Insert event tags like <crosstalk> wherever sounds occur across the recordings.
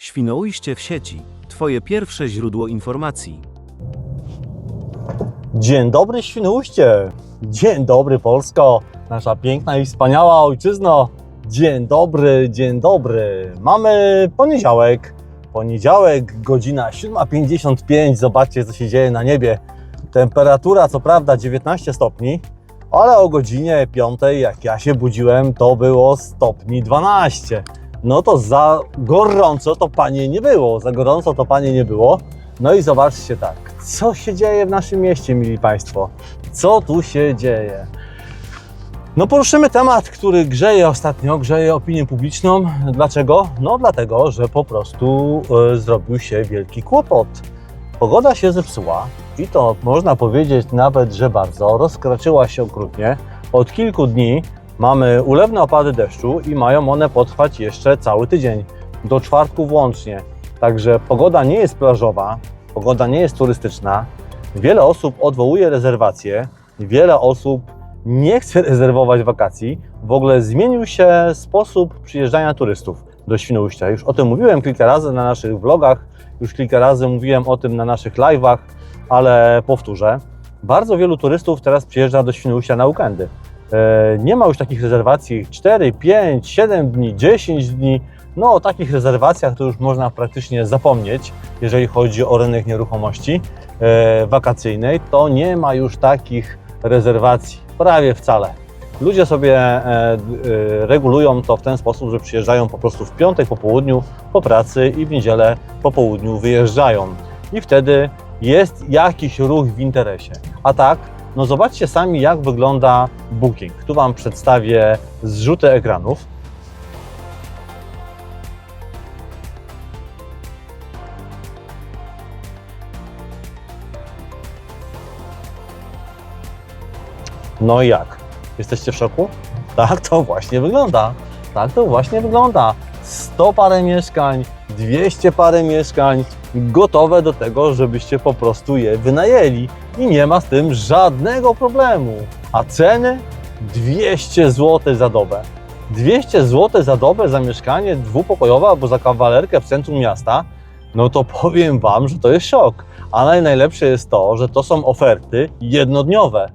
Świnoujście w sieci. Twoje pierwsze źródło informacji. Dzień dobry Świnoujście! Dzień dobry Polsko! Nasza piękna i wspaniała ojczyzno! Dzień dobry, dzień dobry! Mamy poniedziałek. Poniedziałek, godzina 7.55. Zobaczcie, co się dzieje na niebie. Temperatura, co prawda, 19 stopni, ale o godzinie 5, jak ja się budziłem, to było stopni 12. No to za gorąco to panie nie było. Za gorąco to panie nie było. No i zobaczcie tak, co się dzieje w naszym mieście, mili Państwo? Co tu się dzieje? No poruszymy temat, który grzeje ostatnio, grzeje opinię publiczną. Dlaczego? No dlatego, że po prostu e, zrobił się wielki kłopot. Pogoda się zepsuła i to można powiedzieć nawet, że bardzo rozkraczyła się okrutnie. Od kilku dni mamy ulewne opady deszczu i mają one potrwać jeszcze cały tydzień, do czwartku włącznie. Także pogoda nie jest plażowa, pogoda nie jest turystyczna. Wiele osób odwołuje rezerwacje, wiele osób nie chce <laughs> rezerwować wakacji. W ogóle zmienił się sposób przyjeżdżania turystów do Świnoujścia. Już o tym mówiłem kilka razy na naszych vlogach, już kilka razy mówiłem o tym na naszych live'ach, ale powtórzę. Bardzo wielu turystów teraz przyjeżdża do Świnoujścia na weekendy. E, Nie ma już takich rezerwacji 4, 5, 7 dni, 10 dni. No o takich rezerwacjach to już można praktycznie zapomnieć, jeżeli chodzi o rynek nieruchomości e, wakacyjnej, to nie ma już takich rezerwacji prawie wcale. Ludzie sobie e, regulują to w ten sposób, że przyjeżdżają po prostu w piątek po południu po pracy i w niedzielę po południu wyjeżdżają. I wtedy jest jakiś ruch w interesie. A tak, no zobaczcie sami, jak wygląda booking. Tu Wam przedstawię zrzuty ekranów. No i jak? Jesteście w szoku? Tak to właśnie wygląda. Tak to właśnie wygląda. 100 parę mieszkań, 200 parę mieszkań, gotowe do tego, żebyście po prostu je wynajęli. I nie ma z tym żadnego problemu. A ceny? 200 zł za dobę. 200 zł za dobę za mieszkanie dwupokojowe albo za kawalerkę w centrum miasta, no to powiem Wam, że to jest szok. Ale najlepsze jest to, że to są oferty jednodniowe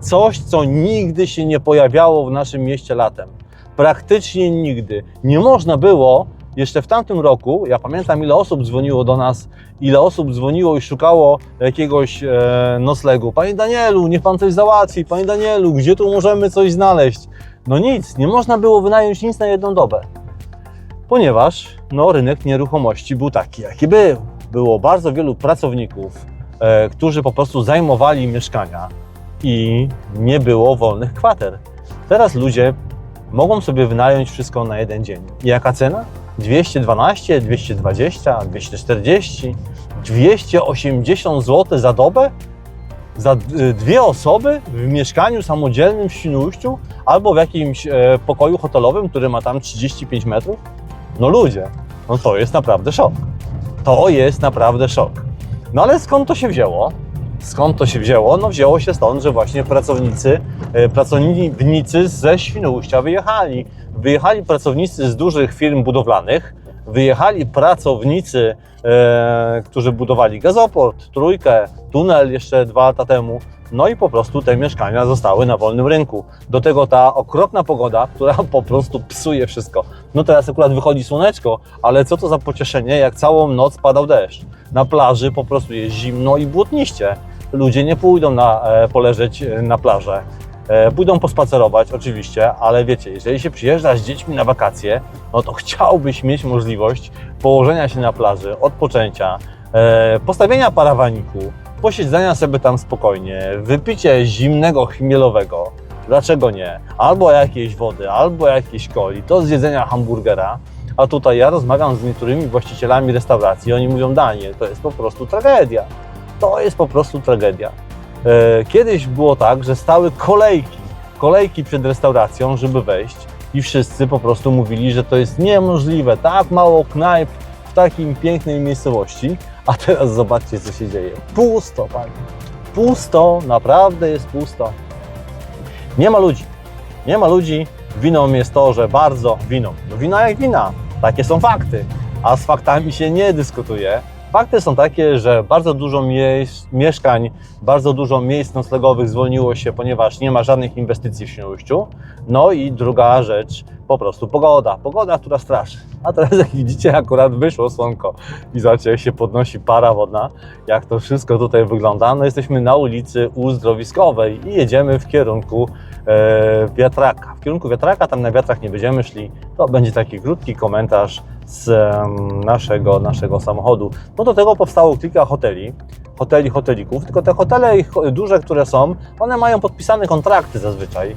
coś, co nigdy się nie pojawiało w naszym mieście latem. Praktycznie nigdy. Nie można było jeszcze w tamtym roku, ja pamiętam ile osób dzwoniło do nas, ile osób dzwoniło i szukało jakiegoś e, noclegu. Panie Danielu, niech pan coś załatwi. Panie Danielu, gdzie tu możemy coś znaleźć? No nic, nie można było wynająć nic na jedną dobę. Ponieważ no, rynek nieruchomości był taki, jaki był. Było bardzo wielu pracowników, e, którzy po prostu zajmowali mieszkania i nie było wolnych kwater. Teraz ludzie mogą sobie wynająć wszystko na jeden dzień. I jaka cena? 212, 220, 240, 280 zł za dobę? Za y, dwie osoby w mieszkaniu samodzielnym w Świnoujściu albo w jakimś e, pokoju hotelowym, który ma tam 35 metrów? No ludzie, no to jest naprawdę szok. To jest naprawdę szok. No ale skąd to się wzięło? Skąd to się wzięło? No wzięło się stąd, że właśnie pracownicy, e, pracownicy ze Świnoujścia wyjechali. Wyjechali pracownicy z dużych firm budowlanych, wyjechali pracownicy, e, którzy budowali gazoport, trójkę, tunel jeszcze dwa lata temu. No i po prostu te mieszkania zostały na wolnym rynku. Do tego ta okropna pogoda, <laughs> która po prostu psuje wszystko. No teraz akurat wychodzi słoneczko, ale co to za pocieszenie, jak całą noc padał deszcz. Na plaży po prostu jest zimno i błotniście ludzie nie pójdą na, e, poleżeć e, na plażę. E, pójdą pospacerować, oczywiście, ale wiecie, jeżeli się przyjeżdża z dziećmi na wakacje, no to chciałbyś mieć możliwość położenia się na plaży, odpoczęcia, postawienia parawaniku, posiedzenia sobie tam spokojnie, wypicie zimnego chmielowego. Dlaczego nie? Albo jakiejś wody, albo jakiejś coli, to z jedzenia hamburgera. A tutaj ja rozmawiam z niektórymi właścicielami restauracji, oni mówią, Daniel, to jest po prostu tragedia to jest po prostu tragedia. E, Kiedyś było tak, że stały kolejki, kolejki przed restauracją, żeby wejść i wszyscy po prostu mówili, że to jest niemożliwe, tak mało knajp w takiej pięknej miejscowości, a teraz zobaczcie, co się dzieje. Pusto, panie. Pusto, naprawdę jest pusto. Nie ma ludzi. Nie ma ludzi. Winą jest to, że bardzo winą. No wina jak wina. Takie są fakty. a z faktami się nie dyskutuje. Fakty są takie, że bardzo dużo miejsc, mieszkań, bardzo dużo miejsc noclegowych zwolniło się, ponieważ nie ma żadnych inwestycji w Świnoujściu. No i druga rzecz, po prostu pogoda. Pogoda, która straszy. A teraz jak widzicie, akurat wyszło słonko i zobaczcie, jak się podnosi para wodna, jak to wszystko tutaj wygląda. No jesteśmy na ulicy Uzdrowiskowej i jedziemy w kierunku e, wiatraka. W kierunku wiatraka, tam na wiatrach nie będziemy szli. To będzie taki krótki komentarz z naszego, naszego samochodu. No do tego powstało kilka hoteli, hoteli, hotelików, tylko te hotele duże, które są, one mają podpisane kontrakty zazwyczaj,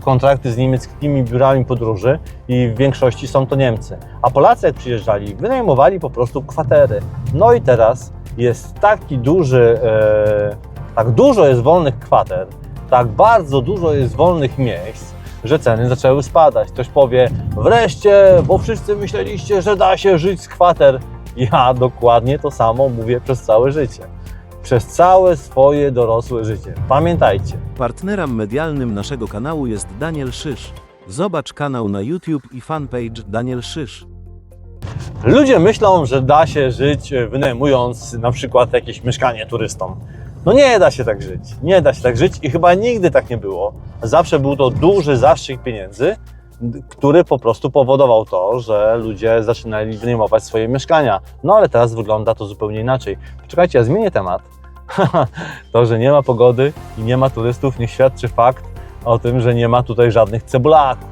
kontrakty z niemieckimi biurami podróży i w większości są to Niemcy. A Polacy jak przyjeżdżali, wynajmowali po prostu kwatery. No i teraz jest taki duży, e, tak dużo jest wolnych kwater, tak bardzo dużo jest wolnych miejsc, że ceny zaczęły spadać. Ktoś powie, wreszcie, bo wszyscy myśleliście, że da się żyć z kwater. Ja dokładnie to samo mówię przez całe życie. Przez całe swoje dorosłe życie. Pamiętajcie, Partnerem medialnym naszego kanału jest Daniel Szysz. Zobacz kanał na YouTube i fanpage Daniel Szysz. ludzie myślą, że da się żyć wynajmując na przykład jakieś mieszkanie turystom. No nie da się tak żyć. Nie da się tak żyć i chyba nigdy tak nie było. Zawsze był to duży zastrzyk pieniędzy, który po prostu powodował to, że ludzie zaczynali wynajmować swoje mieszkania. No ale teraz wygląda to zupełnie inaczej. Poczekajcie, ja zmienię temat. <laughs> to, że nie ma pogody i nie ma turystów, nie świadczy fakt o tym, że nie ma tutaj żadnych cebulaków.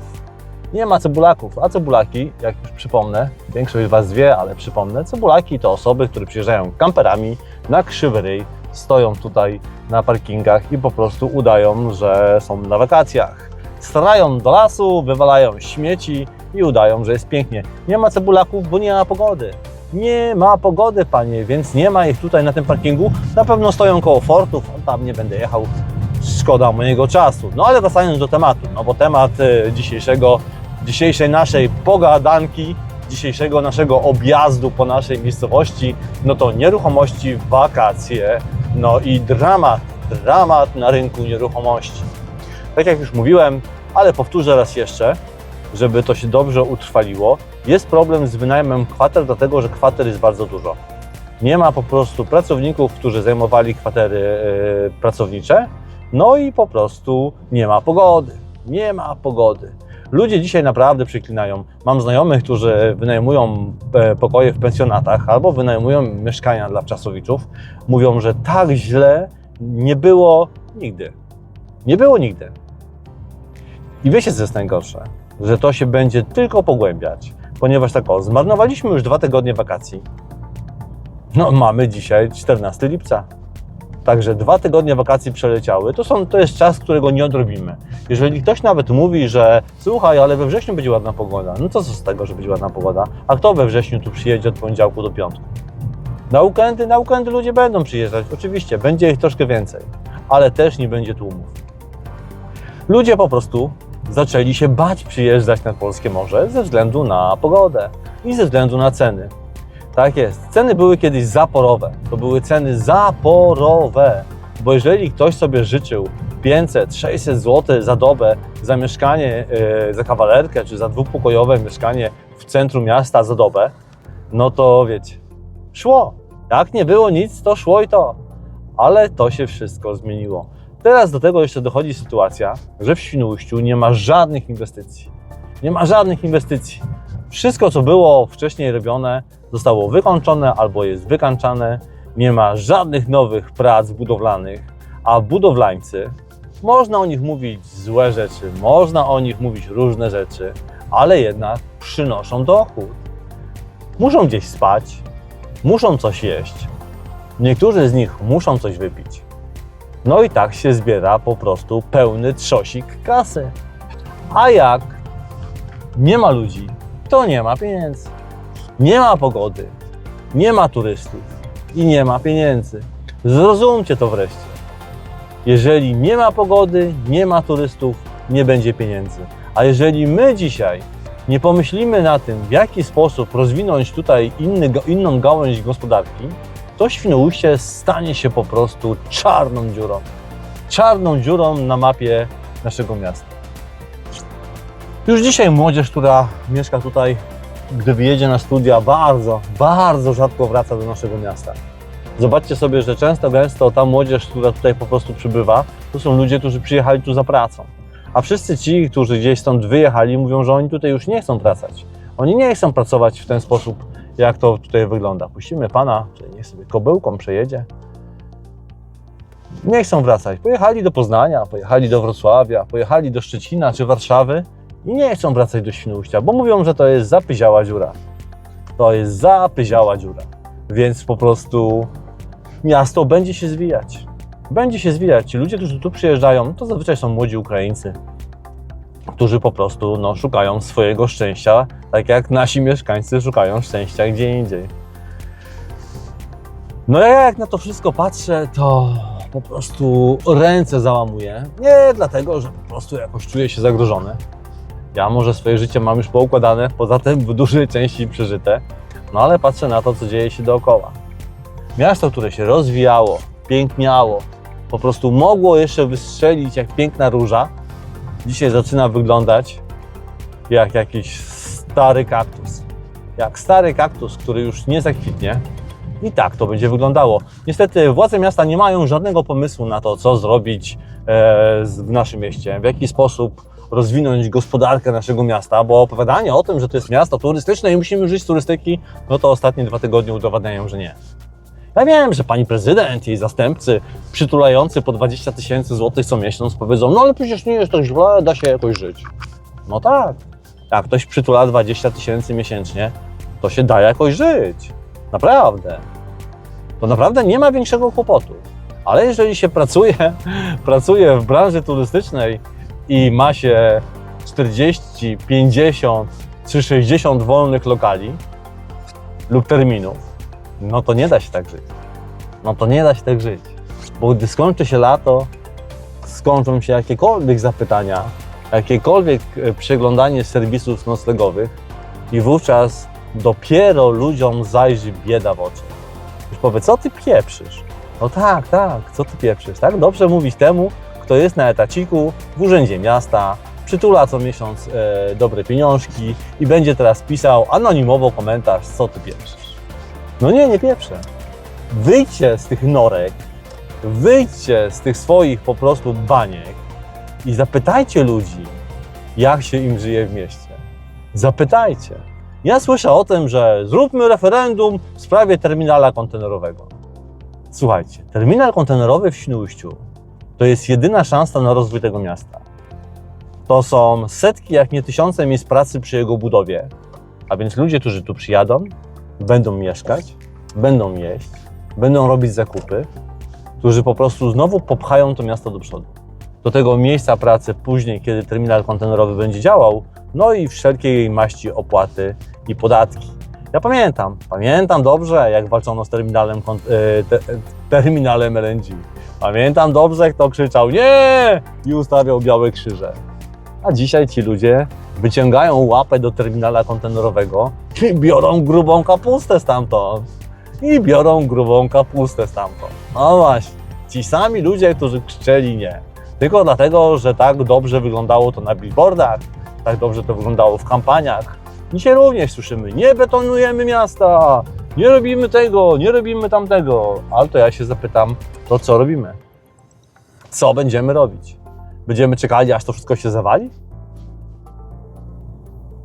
Nie ma cebulaków, a cebulaki, jak już przypomnę, większość z Was wie, ale przypomnę, cebulaki to osoby, które przyjeżdżają kamperami na krzywy ryj, stoją tutaj na parkingach i po prostu udają, że są na wakacjach. Starają do lasu, wywalają śmieci i udają, że jest pięknie. Nie ma cebulaków, bo nie ma pogody. Nie ma pogody, panie, więc nie ma ich tutaj na tym parkingu. Na pewno stoją koło fortów, tam nie będę jechał. Szkoda mojego czasu. No ale wracając do tematu, no bo temat e, dzisiejszego, dzisiejszej naszej pogadanki, dzisiejszego naszego objazdu po naszej miejscowości, no to nieruchomości, wakacje, no i dramat, dramat na rynku nieruchomości. Tak jak już mówiłem, ale powtórzę raz jeszcze, żeby to się dobrze utrwaliło, jest problem z wynajmem kwater, dlatego że kwater jest bardzo dużo. Nie ma po prostu pracowników, którzy zajmowali kwatery e, pracownicze, no i po prostu nie ma pogody. Nie ma pogody. Ludzie dzisiaj naprawdę przyklinają. Mam znajomych, którzy wynajmują e, pokoje w pensjonatach albo wynajmują mieszkania dla wczasowiczów. Mówią, że tak źle nie było nigdy. Nie było nigdy. I wiecie, co jest najgorsze? Że to się będzie tylko pogłębiać, ponieważ tak o, zmarnowaliśmy już dwa tygodnie wakacji. No, mamy dzisiaj 14 lipca. Także dwa tygodnie wakacji przeleciały. To, są, to jest czas, którego nie odrobimy. Jeżeli ktoś nawet mówi, że słuchaj, ale we wrześniu będzie ładna pogoda, no co z tego, że będzie ładna pogoda? A kto we wrześniu tu przyjedzie od poniedziałku do piątku? Na weekendy, na weekendy ludzie będą przyjeżdżać, oczywiście, będzie ich troszkę więcej, ale też nie będzie tłumów. Ludzie po prostu zaczęli się bać przyjeżdżać nad polskie morze ze względu na pogodę i ze względu na ceny. Tak jest. Ceny były kiedyś zaporowe. To były ceny zaporowe. Bo jeżeli ktoś sobie życzył 500, 600 zł za dobę za mieszkanie, yy, za kawalerkę, czy za dwupokojowe mieszkanie w centrum miasta za dobę, no to wiecie, szło. Jak nie było nic, to szło i to. Ale to się wszystko zmieniło. Teraz do tego jeszcze dochodzi sytuacja, że w Świnoujściu nie ma żadnych inwestycji. Nie ma żadnych inwestycji. Wszystko, co było wcześniej robione, zostało wykończone albo jest wykańczane. Nie ma żadnych nowych prac budowlanych, a budowlańcy, można o nich mówić złe rzeczy, można o nich mówić różne rzeczy, ale jednak przynoszą dochód. Muszą gdzieś spać, muszą coś jeść. Niektórzy z nich muszą coś wypić. No i tak się zbiera po prostu pełny trzosik kasy. A jak nie ma ludzi, to nie ma pieniędzy. Nie ma pogody, nie ma turystów i nie ma pieniędzy. Zrozumcie to wreszcie. Jeżeli nie ma pogody, nie ma turystów, nie będzie pieniędzy. A jeżeli my dzisiaj nie pomyślimy na tym, w jaki sposób rozwinąć tutaj inny, inną gałąź gospodarki, to Świnoujście stanie się po prostu czarną dziurą. Czarną dziurą na mapie naszego miasta. Już dzisiaj młodzież, która mieszka tutaj gdy wyjedzie na studia, bardzo, bardzo rzadko wraca do naszego miasta. Zobaczcie sobie, że często, gęsto ta młodzież, która tutaj po prostu przybywa, to są ludzie, którzy przyjechali tu za pracą. A wszyscy ci, którzy gdzieś stąd wyjechali, mówią, że oni tutaj już nie chcą wracać. Oni nie chcą pracować w ten sposób, jak to tutaj wygląda. Puścimy pana, że niech sobie kobyłką przejedzie. Nie chcą wracać. Pojechali do Poznania, pojechali do Wrocławia, pojechali do Szczecina czy Warszawy nie chcą wracać do Świnoujścia, bo mówią, że to jest zapyziała dziura. To jest zapyziała dziura. Więc po prostu miasto będzie się zwijać. Będzie się zwijać. Ci ludzie, którzy tu przyjeżdżają, to zazwyczaj są młodzi Ukraińcy, którzy po prostu no, szukają swojego szczęścia, tak jak nasi mieszkańcy szukają szczęścia gdzie indziej. No ja jak na to wszystko patrzę, to po prostu ręce załamuję. Nie dlatego, że po prostu jakoś czuję się zagrożony. Ja może swoje życie mam już poukładane, poza tym w dużej części przeżyte, no ale patrzę na to, co dzieje się dookoła. Miasto, które się rozwijało, piękniało, po prostu mogło jeszcze wystrzelić jak piękna róża, dzisiaj zaczyna wyglądać jak jakiś stary kaktus. Jak stary kaktus, który już nie zakwitnie. I tak to będzie wyglądało. Niestety władze miasta nie mają żadnego pomysłu na to, co zrobić e, w naszym mieście, w jaki sposób rozwinąć gospodarkę naszego miasta, bo opowiadanie o tym, że to jest miasto turystyczne i musimy żyć z turystyki, no to ostatnie dwa tygodnie udowadniają, że nie. Ja wiem, że pani prezydent i zastępcy przytulający po 20 tysięcy złotych co miesiąc powiedzą, no ale przecież nie jest tak źle, da się jakoś żyć. No tak, jak ktoś przytula 20 tysięcy miesięcznie, to się da jakoś żyć. Naprawdę. To naprawdę nie ma większego kłopotu. Ale jeżeli się pracuje, <laughs> pracuje w branży turystycznej i ma się 40, 50 czy 60 wolnych lokali lub terminów, no to nie da się tak żyć. No to nie da się tak żyć. Bo gdy skończy się lato, skończą się jakiekolwiek zapytania, jakiekolwiek e, przeglądanie serwisów noclegowych i wówczas dopiero ludziom zajrzy bieda w oczy. Już powie, co ty pieprzysz? No tak, tak, co ty pieprzysz, tak? Dobrze mówić temu, kto jest na etaciku w urzędzie miasta, przytula co miesiąc e, dobre pieniążki i będzie teraz pisał anonimowo komentarz, co ty pieprzysz. No nie, nie pieprzę. Wyjdźcie z tych norek, wyjdźcie z tych swoich po prostu baniek i zapytajcie ludzi, jak się im żyje w mieście. Zapytajcie. Ja słyszę o tym, że zróbmy referendum w sprawie terminala kontenerowego. Słuchajcie, terminal kontenerowy w Świnoujściu to jest jedyna szansa na rozwój tego miasta. To są setki, jak nie tysiące miejsc pracy przy jego budowie. A więc ludzie, którzy tu przyjadą, będą mieszkać, będą jeść, będą robić zakupy, którzy po prostu znowu popchają to miasto do przodu. Do tego miejsca pracy później, kiedy terminal kontenerowy będzie działał, no i wszelkiej maści opłaty i podatki. Ja pamiętam, pamiętam dobrze, jak walczono z terminalem, e, te, terminalem LNG. Pamiętam dobrze, kto krzyczał nie i ustawiał białe krzyże. A dzisiaj ci ludzie wyciągają łapę do terminala kontenerowego i biorą grubą kapustę stamtąd. I biorą grubą kapustę stamtąd. No właśnie, ci sami ludzie, którzy krzyczeli nie. Tylko dlatego, że tak dobrze wyglądało to na billboardach, tak dobrze to wyglądało w kampaniach. Dzisiaj również słyszymy, nie betonujemy miasta, nie robimy tego, nie robimy tamtego. Ale to ja się zapytam, to co robimy? Co będziemy robić? Będziemy czekali, aż to wszystko się zawali?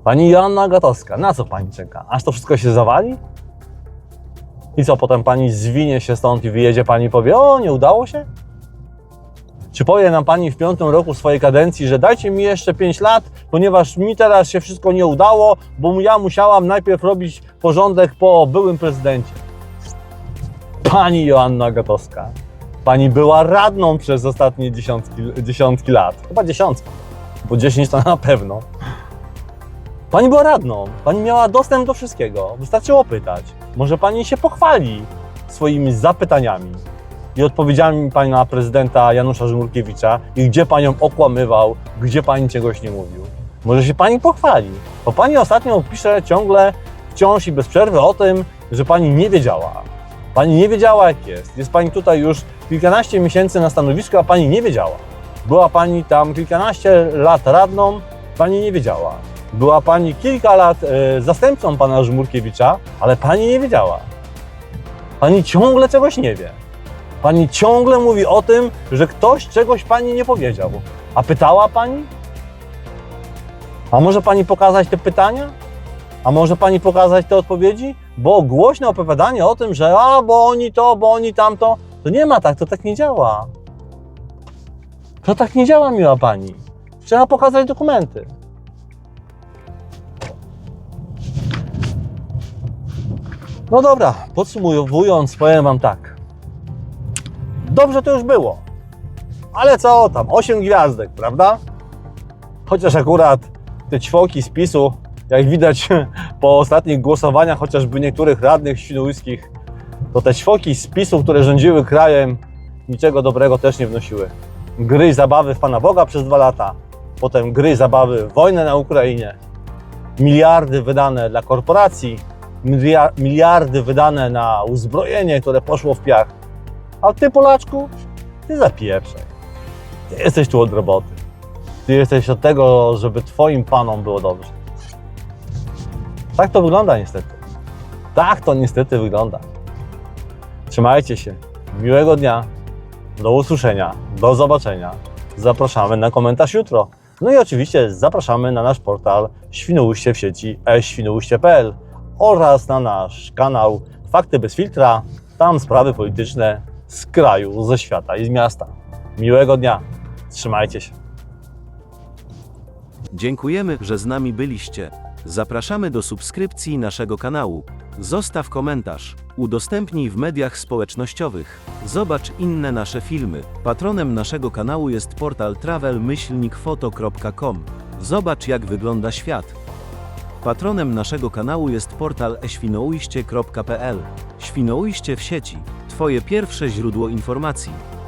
Pani Joanna Gatowska, na co pani czeka? Aż to wszystko się zawali? I co, potem pani zwinie się stąd i wyjedzie pani i powie, o, nie udało się? Czy powie nam pani w piątym roku swojej kadencji, że dajcie mi jeszcze 5 lat, ponieważ mi teraz się wszystko nie udało, bo ja musiałam najpierw robić porządek po byłym prezydencie. Pani Joanna Gatowska, pani była radną przez ostatnie dziesiątki, dziesiątki lat. Chyba dziesiątki, bo 10 to na pewno. Pani była radną, pani miała dostęp do wszystkiego. Wystarczyło pytać. Może pani się pochwali swoimi zapytaniami i odpowiedziami pana prezydenta Janusza Żmurkiewicza i gdzie panią okłamywał, gdzie pani czegoś nie mówił. Może się pani pochwali, bo pani ostatnio pisze ciągle, wciąż i bez przerwy o tym, że pani nie wiedziała. Pani nie wiedziała jak jest. Jest pani tutaj już kilkanaście miesięcy na stanowisku, a pani nie wiedziała. Była pani tam kilkanaście lat radną, pani nie wiedziała. Była pani kilka lat e, zastępcą pana Żmurkiewicza, ale pani nie wiedziała. Pani ciągle czegoś nie wie. Pani ciągle mówi o tym, że ktoś czegoś pani nie powiedział. A pytała pani? A może pani pokazać te pytania? A może pani pokazać te odpowiedzi? Bo głośne opowiadanie o tym, że a, bo oni to, bo oni tamto, to nie ma tak, to tak nie działa. To tak nie działa, miła pani. Trzeba pokazać dokumenty. No dobra, podsumowując, powiem wam tak. Dobrze to już było. Ale co tam, 8 gwiazdek, prawda? Chociaż akurat te ćwoki z PiSu, jak widać <laughs> po ostatnich głosowaniach chociażby niektórych radnych świnoujskich, to te ćwoki z PiSu, które rządziły krajem, niczego dobrego też nie wnosiły. Gry i zabawy w Pana Boga przez dwa lata, potem gry i zabawy w wojnę na Ukrainie, miliardy wydane dla korporacji, milia- miliardy wydane na uzbrojenie, które poszło w piach. A ty, Polaczku, ty zapieprzaj. Ty jesteś tu od roboty. Ty jesteś od tego, żeby twoim panom było dobrze. Tak to wygląda niestety. Tak to niestety wygląda. Trzymajcie się. Miłego dnia. Do usłyszenia. Do zobaczenia. Zapraszamy na komentarz jutro. No i oczywiście zapraszamy na nasz portal Świnoujście w sieci e-świnoujście.pl oraz na nasz kanał Fakty bez filtra. Tam sprawy polityczne z kraju, ze świata i z miasta. Miłego dnia. Trzymajcie się. Dziękujemy, że z nami byliście. Zapraszamy do subskrypcji naszego kanału. Zostaw komentarz, udostępnij w mediach społecznościowych. Zobacz inne nasze filmy. Patronem naszego kanału jest portal travel-foto.com. Zobacz jak wygląda świat. Patronem naszego kanału jest portal eświnoujście.pl. Świnoujście w sieci. Twoje pierwsze źródło informacji.